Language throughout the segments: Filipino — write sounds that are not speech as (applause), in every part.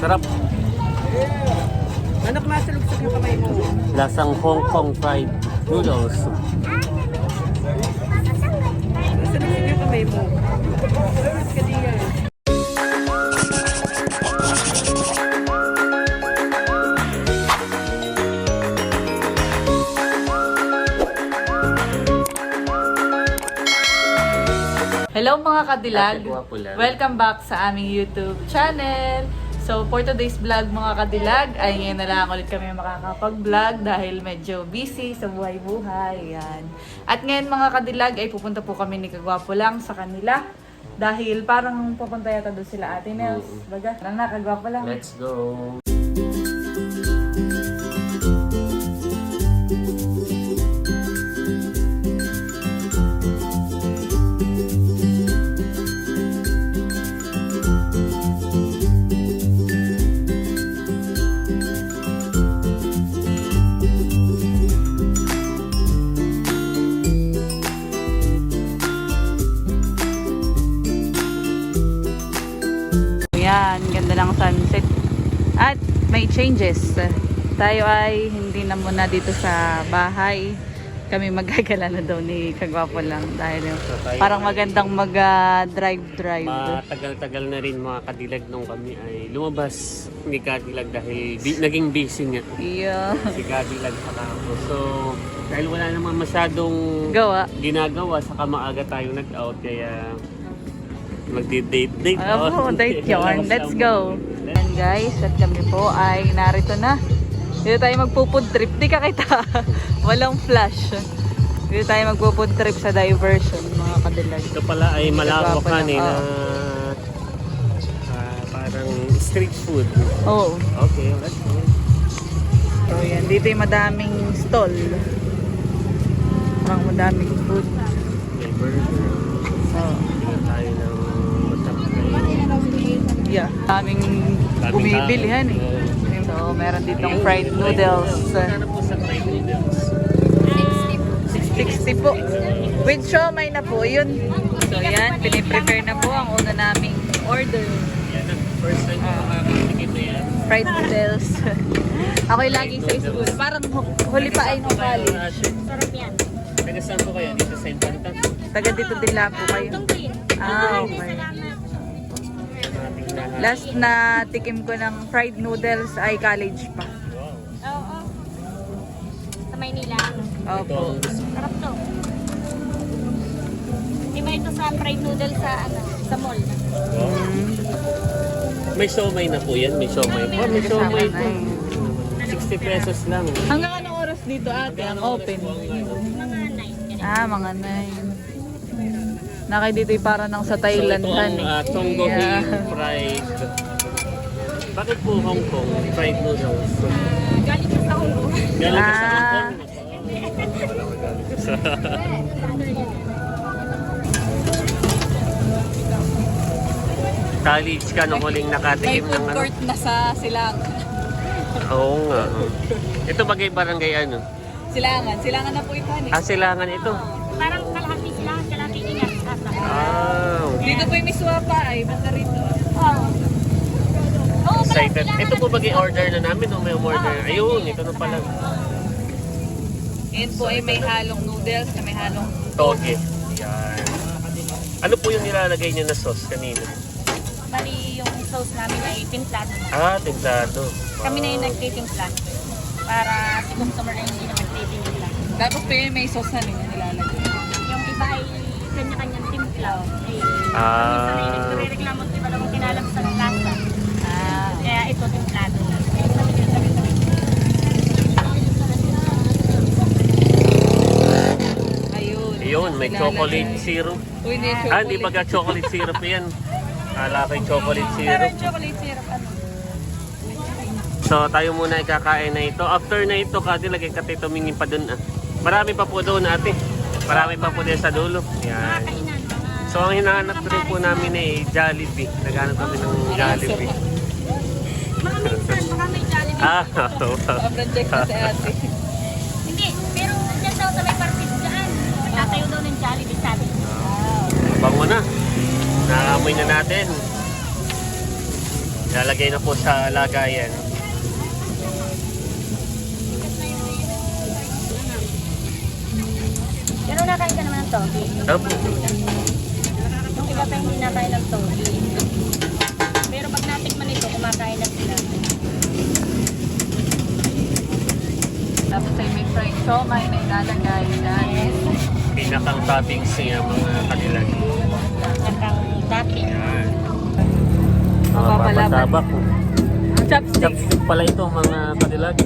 Sarap. Ano masalugsak yung kamay mo? Lasang Hong Kong fried noodles. Masalugsak yung kamay mo. Mas ka Hello mga kadilag! Welcome back sa aming YouTube channel! So for today's vlog mga kadilag ay ngayon na lang ulit kami makakapag-vlog dahil medyo busy sa buhay-buhay. Yan. At ngayon mga kadilag ay pupunta po kami ni Kagwapo lang sa kanila dahil parang pupunta yata doon sila ate Nels. Baga, tara na Kagwapo lang. Let's go. May changes. Tayo ay hindi na muna dito sa bahay. Kami magagala na daw ni Kagwapo lang dahil tayo parang magandang mag-drive-drive. Matagal-tagal na rin mga kadilag nung kami ay lumabas ni Kadilag dahil bi- naging busy nga yeah. si Kadilag sa ako. So, dahil wala naman masyadong Gawa. ginagawa, saka maaga tayo nag-out, kaya magdi-date-date. Mo, date yun. (laughs) Let's go. Yan guys, at kami po ay narito na. Dito tayo magpupud trip. Di ka kita. (laughs) Walang flash. Dito tayo magpupud trip sa diversion, mga kadilag. Ito pala ay Nagwapo malawakan lang, eh na oo. ah, parang street food. Oo. Okay, let's go. So yan, dito yung madaming stall. Parang madaming food. May burger. Oh. Tingnan tayo ng masarap na Yeah, daming Daming bumibili tao. yan eh. So, meron ditong fried noodles. Ano po sa fried noodles? 60 po. With siomay na po yun. So yan, piniprepare na po ang una naming order. Yan ang first time ko na yan. Fried noodles. (laughs) Ako'y laging sa school. Parang hu- huli pa ay no college. Sarap yan. Taga saan po kayo? Dito sa Infanta? Taga dito din lang po kayo. Ah, okay. Last na tikim ko ng fried noodles ay college pa. Oo. Sa Maynila. Opo. Sarap to. Iba ito sa fried noodle sa ano, sa mall. Wow. May siomay na po yan. May siomay po. May siomay po. 60 pesos lang. Hanggang anong oras dito ate ang open? Mga night. ganyan. Ah, mga 9. Nakay dito para nang sa Thailand so, itong eh. uh, tonggohi Yeah. fried. Bakit po Hong Kong fried noodles? Ah, galing sa Hong Kong. Galing ka sa Ah. Hong Kong? College ka nung huling nakatikim ng ano? court na sa Silang. Oo nga. Ito bagay barangay ano? Silangan. Silangan na po ito eh. Ah, silangan ito. Parang Ah, Dito po yung miswa pa ay basta rito. Oo, pala excited. Ito po bagay order na namin o may order? Ayun, ito na pala. Yan po ay may halong noodles na may halong Toge. Yan. Ano po yung nilalagay niya na sauce kanina? Bali yung sauce namin ay timplado. Ah, templado. Kami na yung nagtitimpla. Para si customer ay hindi na nagtitimpla. Tapos po yun may sauce na rin na nilalagay. Yung iba ay kanya-kanyang timpla. Eh, Ah. ay nagre-reklamo di ba namang kinalam sa lasa. Ah. Kaya ito timplado. Ayun. Ayun, may chocolate syrup. Uy, hindi chocolate. Ah, hindi baga chocolate syrup yan. Kala yung chocolate syrup. chocolate syrup ano? So, tayo muna ikakain na ito. After na ito, kati lagay ka tayo tumingin pa dun. Ah. Marami pa po doon, ate. Marami pa po din sa dulo. Yan. Kainan, mga So, ang hinahanap rin po namin ay Jollibee. Naghanap kami ng Jollibee. mga minsan, baka may Jollibee. Ah, wow. Sobrang check na si (laughs) ate. Hindi, pero nandiyan daw sa may parking dyan. Tatayo daw ng Jollibee, sabi. Bango na. Naamoy na natin. Lalagay na po sa lagayan. Pero nakain ka naman ng togi. Opo. Yung iba pa hindi nakain ng togi. Pero pag natikman ito, kumakain na sila. Tapos ay may fried siomay na ilalagay. Guys. Pinakang toppings niya mga kanilag. Nakang dati. Yan. Papasabak. Chopstick. Chopstick pala ito mga kanilag.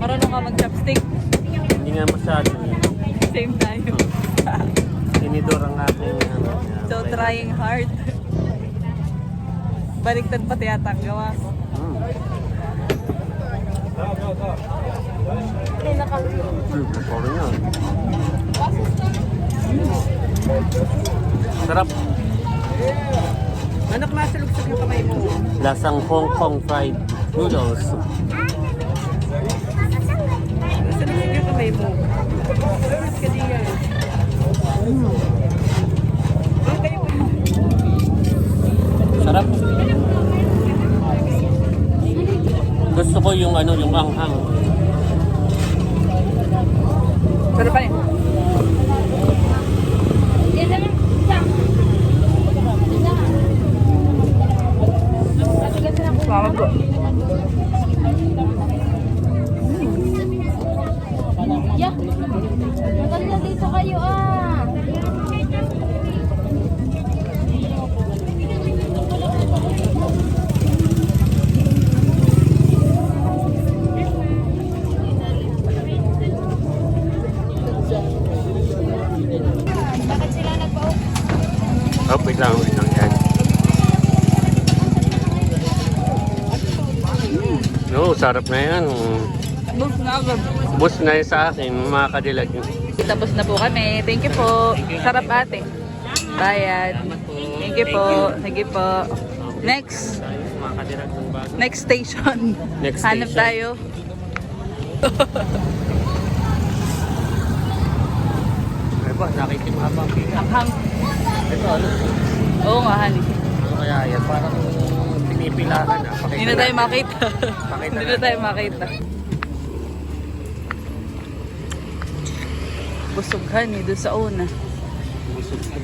Marunong ka mag-chopstick. Hindi nga masyado. Same tayo. Tinidor ang aking ano. So, trying hard. Baliktad pati yata ang gawa ko. Mm. Sorry nga. Sarap. Ano klase lugsok yung kamay mo? Lasang Hong Kong fried noodles. Nasa lugsok yung kamay mo? Mas ka diyan. Ang kayo po Sarap. Gusto ko yung ano, yung anghang. Sarap pa eh. Mama po. Yeah. Maganda dito kayo ah. Bakit sila nagpa Oh, wait lang, wait lang yan. No, sarap na yan. Bus na agad. Bus na yan sa akin, mga kadilag. Tapos na po kami. Thank you po. Sarap ate. Bayad. Thank you po. Sige po. Next. Next station. Next Hanap station. tayo. Ay ba, nakitim habang pila. Anghang. Ito ano? Oo nga, honey. Ano kaya yan? Parang pinipilahan ah. Pakita Hindi na tayo makita. Hindi na tayo makita. Busog honey doon sa una. Busog ko.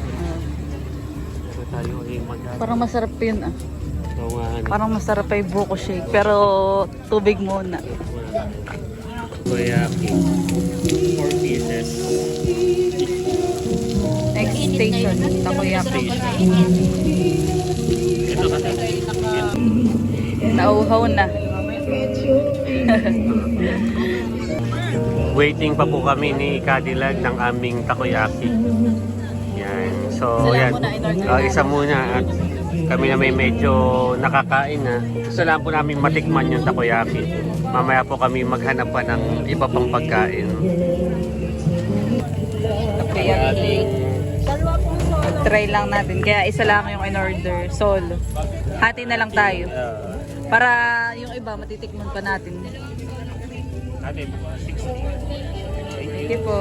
Pero tayo ay mag Parang masarap yun ah. Ano. Parang masarap yung buko shake. Pero tubig muna. Koyaki. 4 pieces. Next station. Takoyaki. Nauhaw na. (laughs) Waiting pa po kami ni Cadillac ng aming takoyaki. Yan. So, lang yan. muna, Ah, namin. isa muna. At kami na may medyo nakakain na. Gusto lang po namin matikman yung takoyaki. Mamaya po kami maghanap pa ng iba pang pagkain. Takoyaki. Try lang natin. Kaya isa lang yung in-order. Solo. Hati na lang tayo. Para yung iba matitikman pa natin. atin, 60. Sige po.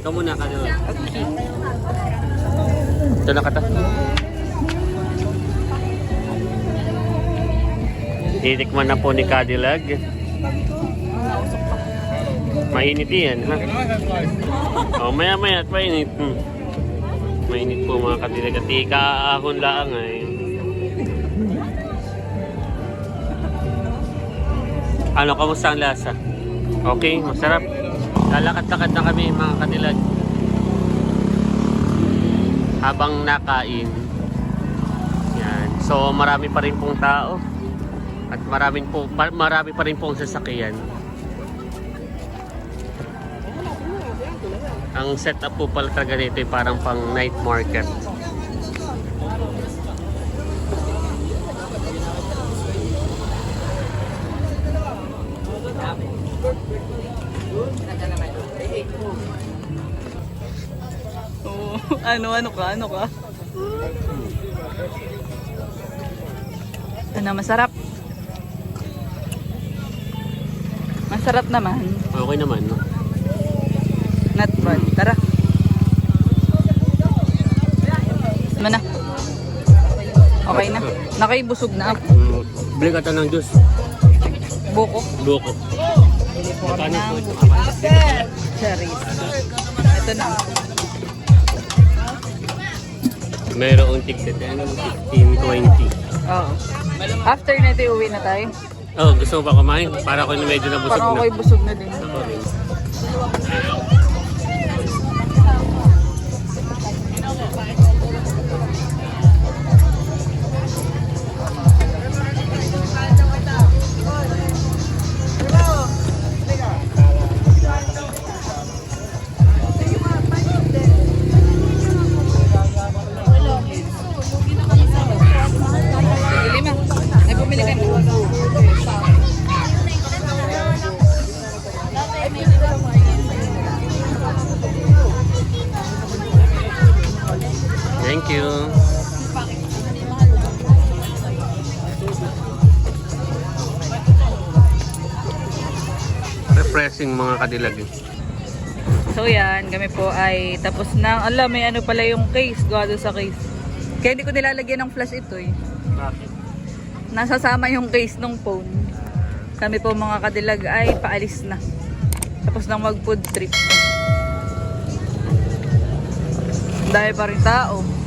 Ikaw muna, Cadillac. Okay. Ito na kata. Titikman na po ni Cadillac. Mainit yan, ha? Oh, maya maya at mainit. Hmm. Mainit po mga Cadillac. At ikaahon lang ay. Ano, kamusta ang lasa? Okay, masarap. Lalakad-lakad na kami mga Cadillac habang nakain. Yan. So marami pa rin pong tao at maraming po marami pa rin pong sasakyan. Ang setup po pala talaga nito ay parang pang night market. Oo. ano, ano ka? Ano ka? Ano, masarap? Masarap naman. Okay naman, no? Not bad. Tara. Ano na? Okay na. Nakaibusog na. Mm, bili ka ng juice. Buko. Buko. Bili po kami ng cherries. Ito na. Mayroong ticket. Ano? 15, 20. Oo. After na ito, uwi na tayo. Oh, gusto mo ba kumain? Para ako na medyo nabusog na. ako'y busog na din. Ako rin. Refreshing mga kadilag. eh. So yan, kami po ay tapos na. Ala, may ano pala yung case. Gawa doon sa case. Kaya hindi ko nilalagyan ng flash ito eh. Bakit? Nasasama yung case ng phone. Kami po mga kadilag ay paalis na. Tapos nang mag food trip. Dahil pa rin tao.